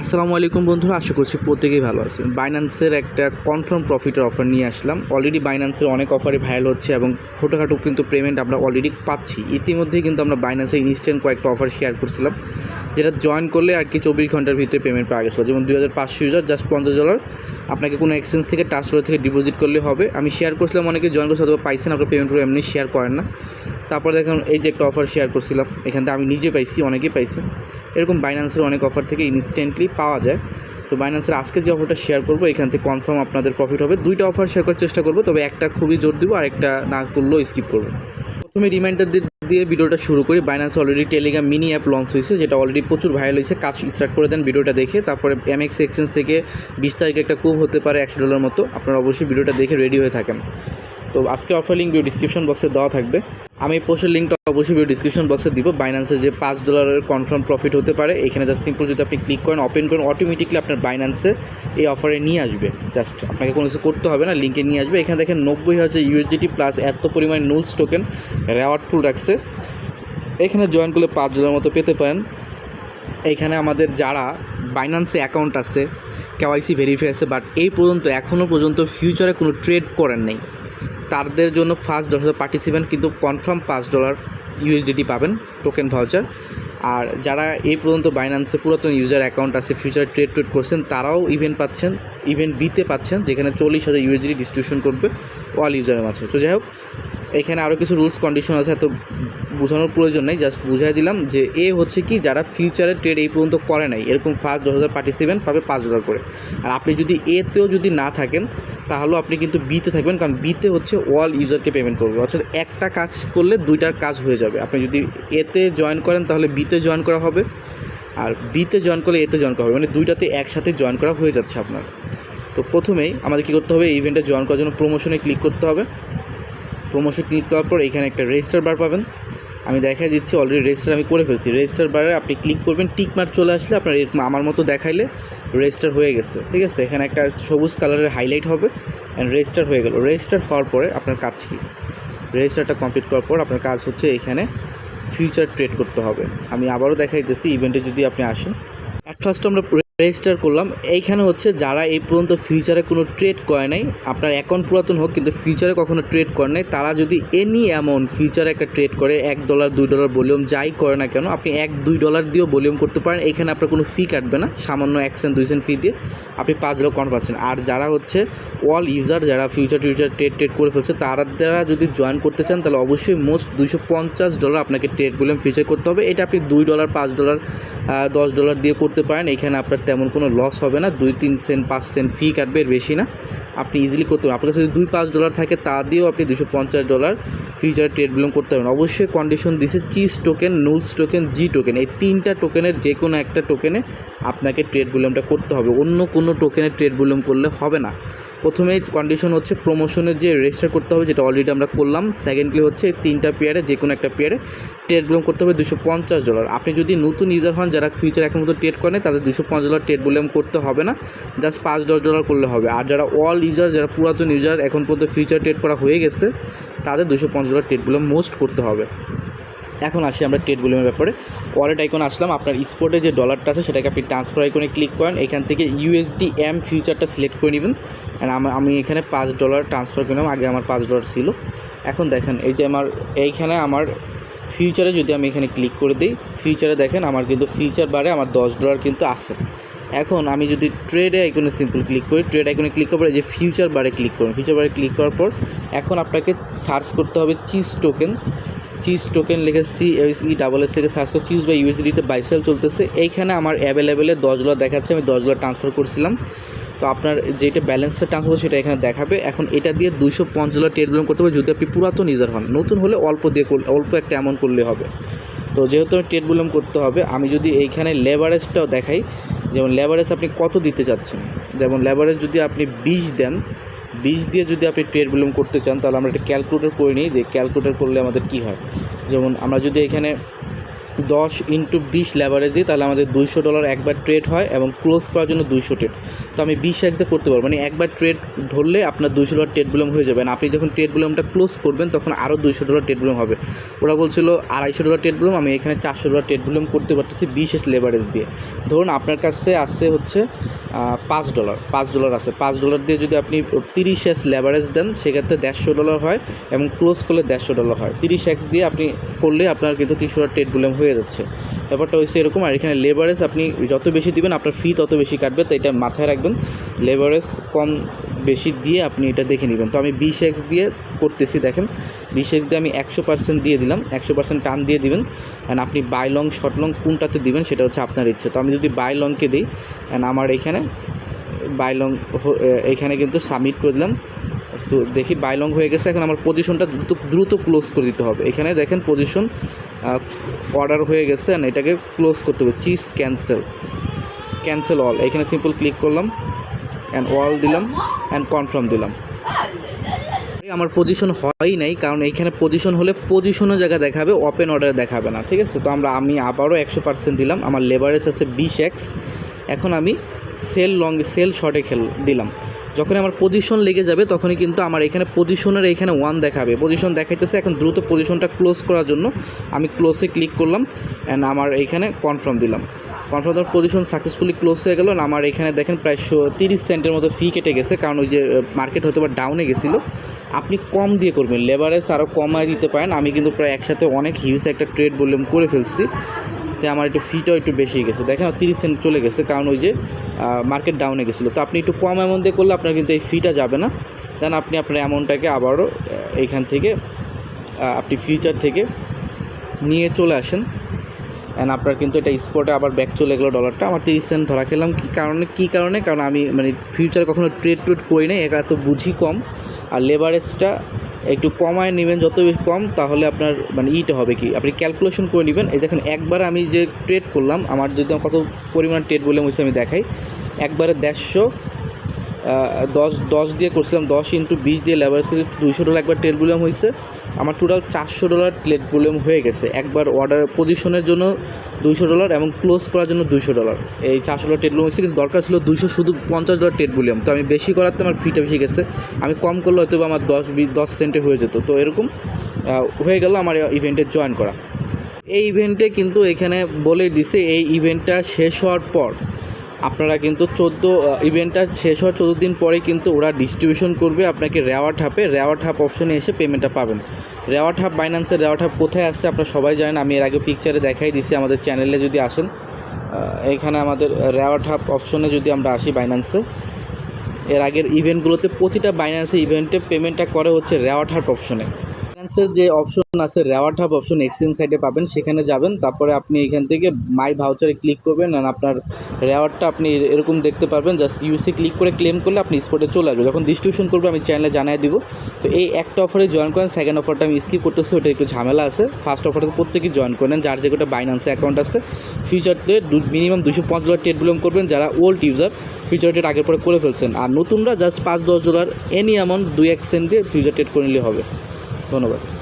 আসসালামু আলাইকুম বন্ধুরা, আশা করছি প্রত্যেকেই ভালো আছেন। বাইন্যান্সের একটা কনফার্ম প্রফিটের অফার নিয়ে আসলাম। অলরেডি বাইন্যান্সের অনেক অফারে ভাইরাল হচ্ছে এবং ছোটোখাটো কিন্তু পেমেন্ট আমরা অলরেডি পাচ্ছি। ইতিমধ্যেই কিন্তু আমরা বাইন্যান্সে ইনস্ট্যান্ট কয়েকটা অফার শেয়ার করছিলাম, যেটা জয়েন করলে আর কি চব্বিশ ঘণ্টার ভিতরে পেমেন্ট পাওয়া গেছিল। যেমন দুই হাজার পাঁচশো ইউজার জাস্ট পঞ্চাশ ডলার আপনাকে কোনো এক্সচেঞ্জ থেকে ট্রান্সফার থেকে ডিপোজিট করলে হবে। আমি শেয়ার করছিলাম, অনেকে জয়েন করছে, অথবা পাইছেন, আপনার পেমেন্ট করে এমনি শেয়ার করেন না। তারপর দেখুন এই যে একটা অফার শেয়ার করছিলাম, এখান থেকে আমি নিজে পাইছি অনেকে পাইছে। এরকম বাইন্যান্সের অনেক অফার থেকে ইনস্ট্যান্টলি পাওয়া যায়। তো বাইন্যান্সের আজকে যে অফারটা শেয়ার করব, এখান থেকে কনফার্ম আপনাদের প্রফিট হবে। দুইটা অফার শেয়ার করার চেষ্টা করব, তবে একটা খুবই জোর দিব আর একটা না করলেও স্কিপ করব। প্রথমে রিমাইন্ডার দিয়ে ভিডিওটা শুরু করি। Binance already Telegram mini app launch হয়েছে, যেটা অলরেডি প্রচুর ভাইরাল হয়েছে। কাজ স্টার্ট করে দেন ভিডিওটা দেখে। তারপরে এমএক্স এক্সচেঞ্জ থেকে বিশ তারিখে একটা কুব হতে পারে, একশো ডলার মতো। আপনারা অবশ্যই ভিডিওটা দেখে রেডি হয়ে থাকেন। তো আজকে অফার লিঙ্ক ভিডিও ডিসক্রিপশন বক্সে দেওয়া থাকবে। আমি পোস্টের লিঙ্কটা অবশ্যই ভিডিও ডিসক্রিপশন বক্সে দিব। বাইন্যান্সের যে পাঁচ ডলারের কনফার্ম প্রফিট হতে পারে, এখানে জাস্ট সিম্পল যদি আপনি ক্লিক করেন ওপেন করেন অটোমেটিকলি আপনার বাইন্যান্সে এই অফারে নিয়ে আসবে। জাস্ট আপনাকে কোনো কিছু করতে হবে না লিঙ্কে নিয়ে আসবে। এখানে দেখেন নব্বই হাজার ইউএসডিটি প্লাস এত পরিমাণ নুলস টোকেন রেওয়ার্ড ফুল রাখছে। এখানে জয়েন করলে পাঁচ ডলার মতো পেতে পারেন। এইখানে আমাদের যারা বাইন্যান্সে অ্যাকাউন্ট আছে কেওয়াইসি ভেরিফাই আছে বাট এই পর্যন্ত এখনও পর্যন্ত ফিউচারে কোনো ট্রেড করেন নাই। তাদের জন্য ফার্স্ট দশ হাজার পার্টিসিপেন্ট কিন্তু কনফার্ম পাঁচ ডলার ইউএসডিটি পাবেন টোকেন ভাউচার আর যারা এই পর্যন্ত বাইন্যান্সে পুরাতন ইউজার অ্যাকাউন্ট আছে ফিউচার ট্রেড ট্রেড করছেন, তারাও ইভেন্ট পাচ্ছেন ইভেন্ট বিতে পাচ্ছেন, যেখানে চল্লিশ হাজার ইউএসডি ডিস্ট্রিবিউশন করবে অল ইউজারের মাঝে। তো যাই হোক, এখানে আরও কিছু রুলস কন্ডিশন আছে, এত বোঝানোর প্রয়োজন নেই জাস্ট বুঝাই দিলাম যে এ হচ্ছে কি যারা ফিউচারে ট্রেড এই পর্যন্ত করে নাই, এরকম ফার্স্ট দশ হাজার পার্টিসিপেন্ট পাবে পাঁচ ডলার করে। আর আপনি যদি এতেও যদি না থাকেন, তাহলেও আপনি কিন্তু বিতে থাকবেন, কারণ বিতে হচ্ছে অল ইউজারকে পেমেন্ট করবে। অর্থাৎ একটা কাজ করলে দুইটার কাজ হয়ে যাবে। আপনি যদি এতে জয়েন করেন, তাহলে বিতে জয়েন করা হবে। আর বিতে জয়েন করলে এতে জয়েন করা হবে। মানে দুইটাতে একসাথে জয়েন করা হয়ে যাচ্ছে আপনার। তো প্রথমেই আমাদের কী করতে হবে? ইভেন্টে জয়েন করার জন্য প্রমোশনে ক্লিক করতে হবে। প্রমোশন ক্লিক করার পর এখানে একটা রেজিস্টার বার পাবেন। আমি দেখা দিচ্ছি অলরেডি রেজিস্টার আমি করে ফেলছি। রেজিস্টার বারে আপনি ক্লিক করবেন টিক মার্ক চলে আসলে আপনার আমার মতো দেখাইলে রেজিস্টার হয়ে গেছে, ঠিক আছে? এখানে একটা সবুজ কালারের হাইলাইট হবে অ্যান্ড রেজিস্টার হয়ে গেল। রেজিস্টার হওয়ার পরে আপনার কাজ কী? রেজিস্টারটা কমপ্লিট করার পর আপনার কাজ হচ্ছে এখানে ফিউচার ট্রেড করতে হবে। আমি আবারও দেখাইতেছি ইভেন্টে যদি আপনি আসেন। অ্যাট ফার্স্ট আমরা রেজিস্টার করলাম। এইখানে হচ্ছে যারা এই পর্যন্ত ফিউচারে কোনো ট্রেড করে নাই, আপনার অ্যাকাউন্ট পুরাতন হোক, কিন্তু ফিউচারে কখনো ট্রেড করে নাই, তারা যদি এনি অ্যামাউন্ট ফিউচারে একটা ট্রেড করে, এক ডলার দুই ডলার ভলিউম যাই করে না কেন, আপনি এক, দুই ডলার দিয়েও ভলিউম করতে পারেন। এখানে আপনার কোনো ফি কাটবে না, সামান্য এক সেন্ট দুই সেন্ট ফি দিয়ে আপনি পাঁচ ডলার কন পাচ্ছেন। আর যারা হচ্ছে অল ইউজার যারা ফিউচার টিউচার ট্রেড ট্রেড করে ফেলছে, তারা দ্বারা যদি জয়েন করতে চান, তাহলে অবশ্যই মোস্ট দুইশো পঞ্চাশ ডলার আপনাকে ট্রেড ভলিউম ফিউচার করতে হবে। এটা আপনি দুই ডলার পাঁচ ডলার দশ ডলার দিয়ে করতে পারেন। এখানে আপনার তেমন কোনো লস হবে না। দুই, তিন সেন্ট পাঁচ সেন্ট ফি কাটবে, এর বেশি না। আপনি ইজিলি করতে পারেন। আপনার যদি দুই, পাঁচ ডলার থাকে, তা দিয়েও আপনি দুশো পঞ্চাশ ডলার ফিউচার ট্রেড বিলং করতে পারবেন অবশ্যই কন্ডিশন দিছে cheese token nuls token G token এই তিনটা টোকেনের যে কোনো একটা টোকেনে আপনাকে ট্রেড বিলমটা করতে হবে। অন্য কোনো টোকেনের ট্রেড বিলম করলে হবে না। প্রথমে কন্ডিশন হচ্ছে প্রমোশনের যে রেজিস্টার করতে হবে, যেটা অলরেডি আমরা করলাম। সেকেন্ডলি হচ্ছে তিনটা পেয়ারে যে কোনো একটা পেয়ারে ট্রেড বিলম করতে হবে দুশো পঞ্চাশ ডলার আপনি যদি নতুন ইউজার হন, যারা ফিউচার এখন মতো ট্রেড করেন তাদের দুশো পঞ্চাশ ডলার ট্রেড বিলম করতে হবে না। জাস্ট পাঁচ, দশ ডলার করলে হবে। আর যারা অল ইউজার যারা পুরাতন ইউজার এখন পর্যন্ত ফিউচার ট্রেড করা হয়ে গেছে, তাদের দুশো পঞ্চাশ ডলার ট্রেড বিলম মোস্ট করতে হবে। এখন আসি আমরা ট্রেড ভলিউমের ব্যাপারে। ওয়ালেট আইকন আসলাম, আপনার স্পোর্টে যে ডলারটা আছে সেটাকে আপনি ট্রান্সফার আইকনে ক্লিক করেন, এখান থেকে ইউএসডি এম ফিউচারটা সিলেক্ট করে নেবেন। অ্যান্ড আমি এখানে পাঁচ ডলার ট্রান্সফার করলাম, আগে আমার পাঁচ ডলার ছিল। এখন দেখেন, এই যে আমার, এইখানে আমার ফিউচারে যদি আমি এখানে ক্লিক করে দিই ফিউচারে দেখেন আমার কিন্তু ফিউচার বারে আমার দশ ডলার কিন্তু আছে। এখন আমি যদি ট্রেডে আইকনে সিম্পল ক্লিক করি ট্রেড আইকনে ক্লিক করার পরে যে ফিউচার বারে ক্লিক করুন। ফিউচার বারে ক্লিক করার পর এখন আপনাকে সার্চ করতে হবে চিজ টোকেন চিজ টোকেন লিখে সি ডাবল এস লিখে সার্চ করে চিজ বা ইউএসডিতে বাইসেল চলতেছে। এইখানে আমার অ্যাভেলেবেলে দশ ডলার দেখাচ্ছে। আমি দশ ডলার ট্রান্সফার করছিলাম। তো আপনার যেটা ব্যালেন্সটা ট্রান্সফার সেটা এখানে দেখাবে। এখন এটা দিয়ে দুইশো পঞ্চাশ ডলার ট্রেড বিলং করতে হবে যদি আপনি পুরাতন ইউজার হন। নতুন হলে অল্প দিয়ে করলে অল্প একটা অ্যামাউন্ট করলে হবে। তো যেহেতু আমি ট্রেড বিলং করতে হবে, আমি যদি এইখানে লেভারেজটাও দেখাই, যেমন লেভারেজ আপনি কত দিতে চাচ্ছেন? যেমন লেভারেজ যদি আপনি বিশ দেন বিশ দিয়ে যদি আপনি ট্রেড বিলং করতে চান, তাহলে আমরা একটা ক্যালকুলেটর করে নিই যে ক্যালকুলেটর করলে আমাদের কী হয়? যেমন আমরা যদি এখানে দশ ইন্টু বিশ লেভারেজ দিই, তাহলে আমাদের দুইশো ডলার একবার ট্রেড হয় এবং ক্লোজ করার জন্য দুইশো ট্রেড তো আমি বিশ এক্সে করতে পারব। মানে একবার ট্রেড ধরলে আপনার দুইশো ডলার ট্রেড বুলাম হয়ে যাবে। আর আপনি যখন ট্রেড বুলামটা ক্লোজ করবেন, তখন আরও দুইশো ডলার ট্রেড বুলাম হবে। ওরা বলছিল, আড়াইশো ডলার ট্রেড বুলাম আমি এখানে চারশো ডলার ট্রেড বুলাম করতে পারতেছি বিশেষ লেভারেজ দিয়ে। ধরুন আপনার কাছে আছে হচ্ছে পাঁচ ডলার পাঁচ ডলার আছে। পাঁচ ডলার দিয়ে যদি আপনি তিরিশ এক্স লেভারেজ দেন, সেক্ষেত্রে দেড়শো ডলার হয় এবং ক্লোজ করলে দেড়শো ডলার হয়। তিরিশ এক্স দিয়ে আপনি করলে আপনার কিন্তু তিনশো ডলার ট্রেড বুলাম হয়ে যাচ্ছে। ব্যাপারটা হচ্ছে এরকম, আর এখানে লেভারেজ আপনি যত বেশি দিবেন, আপনার ফি তত বেশি কাটবে, তো এটা মাথায় রাখবেন। লেবারেজ কম বেশি দিয়ে আপনি এটা দেখে নেবেন। তো আমি বিশ এক্স দিয়ে করতেছি, দেখেন। বিশ এক্স দিয়ে আমি একশো পার্সেন্ট দিয়ে দিলাম, একশো পার্সেন্ট টান দিয়ে দিবেন। অ্যান্ড আপনি বাই লং শর্ট লং কোনটাতে দিবেন সেটা হচ্ছে আপনার ইচ্ছে। তো আমি যদি বাই লংকে দিই অ্যান্ড আমার এখানে বাই লং এখানে কিন্তু সাবমিট করে দিলাম। তো দেখি বাই লং হয়ে গেছে, এখন আমার পজিশনটা দ্রুত দ্রুত ক্লোজ করে দিতে হবে। এখানে দেখেন পজিশন অর্ডার হয়ে গেছে অ্যান্ড এটাকে ক্লোজ করতে হবে। চিজ ক্যান্সেল ক্যান্সেল অল এখানে সিম্পল ক্লিক করলাম। অ্যান্ড ওয়াল দিলাম অ্যান্ড কনফার্ম দিলাম। আমার পজিশন হয়ই নাই, কারণ এইখানে পজিশন হলে পজিশনও জায়গা দেখাবে ওপেন অর্ডার দেখাবে না, ঠিক আছে? তো আমরা, আমি আবারও একশো পার্সেন্ট দিলাম, আমার লেবারেজ আছে বিশ এক্স এখন আমি সেল লং সেল শর্টে খেল, দিলাম। যখন আমার পজিশন লেগে যাবে, তখনই কিন্তু আমার এখানে পজিশনের এখানে ওয়ান দেখাবে। পজিশন দেখাইতেছে, এখন দ্রুত পজিশনটা ক্লোজ করার জন্য আমি ক্লোজে ক্লিক করলাম অ্যান্ড আমার এইখানে কনফার্ম দিলাম। কনফার্ম দেওয়ার পজিশন সাকসেসফুলি ক্লোজ হয়ে গেল আমার এখানে দেখেন প্রায় তিরিশ সেন্টের মতো ফি কেটে গেছে। কারণ ওই যে মার্কেট হয়তো বা ডাউনে গেছিল। আপনি কম দিয়ে করবেন। লেবারেজ আরও কমায় দিতে পারেন। আমি কিন্তু প্রায় একসাথে অনেক হিউজ একটা ট্রেড ভলিউম করে ফেলছি। তো আমার একটু ফিটাও একটু বেশি গেছে। দেখেন, তিরিশ সেন্ট চলে গেছে, কারণ ওই যে মার্কেট ডাউনে গেছিল। তো আপনি একটু কম অ্যামাউন্ট দিয়ে করলে আপনার কিন্তু এই ফিটা যাবে না। দেন আপনি আপনার অ্যামাউন্টটাকে আবারও এইখান থেকে আপনি ফিউচার থেকে নিয়ে চলে আসেন। অ্যান্ড আপনার কিন্তু এটা স্পটে আবার ব্যাক চলে গেলো ডলারটা আমার তিরিশ সেন্ট ধরা খেলাম। কী কারণে কী কারণে? কারণ আমি মানে ফিউচার কখনো ট্রেড ট্রেড করি নাই, একা তো বুঝি কম। আর লেবারেজটা একটু কমায় নেবেন, যত কম, তাহলে আপনার মানে ইটা হবে কি? আপনি ক্যালকুলেশন করে নেবেন। এই দেখেন, একবার আমি যে ট্রেড করলাম, আমার যদি কত পরিমাণ ট্রেড বলে আমি দেখাই, একবারে দেড়শো দশ দশ দিয়ে করছিলাম, দশ ইন্টু বিশ দিয়ে লেবারেজ করে দুইশো ডলার একবার ট্রেড ভলিউম হয়েছে। আমার টোটাল চারশো ডলার ট্রেড ভলিউম হয়ে গেছে। একবার অর্ডার পজিশনের জন্য দুইশো ডলার এবং ক্লোজ করার জন্য দুইশো ডলার এই চারশো ডলার ট্রেড ভলিউম হয়েছে, কিন্তু দরকার ছিল দুইশো, শুধু পঞ্চাশ ডলার ট্রেড ভলিউম তো আমি বেশি করাতে আমার ফিটা বেশি গেছে। আমি কম করলে হয়তো আমার দশ, বিশ, দশ সেন্টে হয়ে যেত। তো এরকম হয়ে গেল আমার ইভেন্টে জয়েন করা। এই ইভেন্টে কিন্তু এখানে বলে দিছে, এই ইভেন্টটা শেষ হওয়ার পর আপনারা কিন্তু চোদ্দ ইভেন্টটা শেষ হওয়ার চোদ্দ দিন পরে কিন্তু ওরা ডিস্ট্রিবিউশন করবে, আপনাকে রেওয়ার্ড হাপে রেওয়ার্ড হাপ অপশনে এসে পেমেন্টটা পাবেন। রেওয়ার্ড হাপ বাইন্যান্সের রেওয়ার্ড হাপ কোথায় আসছে আপনারা সবাই জানেন, আমি এর আগে পিকচারে দেখাই দিছি, আমাদের চ্যানেলে যদি আসেন এখানে আমাদের রেওয়ার্ড হাপ অপশনে যদি আমরা আসি বাইন্যান্সে এর আগের ইভেন্টগুলোতে প্রতিটা বাইন্যান্সে ইভেন্টে পেমেন্টটা করে হচ্ছে রেওয়ার্ড হাব অপশনে বাইন্যান্সের যে অপশন আছে রেওয়ার্ড হাব অপশন এক্সচেঞ্জ সাইটে পাবেন, সেখানে যাবেন। তারপরে আপনি এখান থেকে মাই ভাউচারে ক্লিক করবেন আর আপনার রেওয়ার্ডটা আপনি এরকম দেখতে পারবেন। জাস্ট ইউসি ক্লিক করে ক্লেম করলে আপনি স্পটে চলে আসবে যখন ডিস্ট্রিবিউশন করবে, আমি চ্যানেলে জানিয়ে দিব। তো এই একটা অফারে জয়েন করেন সেকেন্ড অফারটা আমি স্কিপ করতেছি, ওটা একটু ঝামেলা আছে। ফার্স্ট অফারটা প্রত্যেকেই জয়েন করেন, যার যে কোটা বাইন্যান্সে অ্যাকাউন্ট আছে। ফিউচারতে মিনিমাম দুশো পাঁচ ডলার টেট বিলম করবেন, যারা ওল্ড ইউজার ফিউচার টেট আগের পরে করে ফেলছেন। আর নতুনরা জাস্ট পাঁচ, দশ ডলার এনি অ্যামাউন্ট দুই, এক সেন্ট দিয়ে ফিউচার টেট করে নিলে হবে। ধন্যবাদ।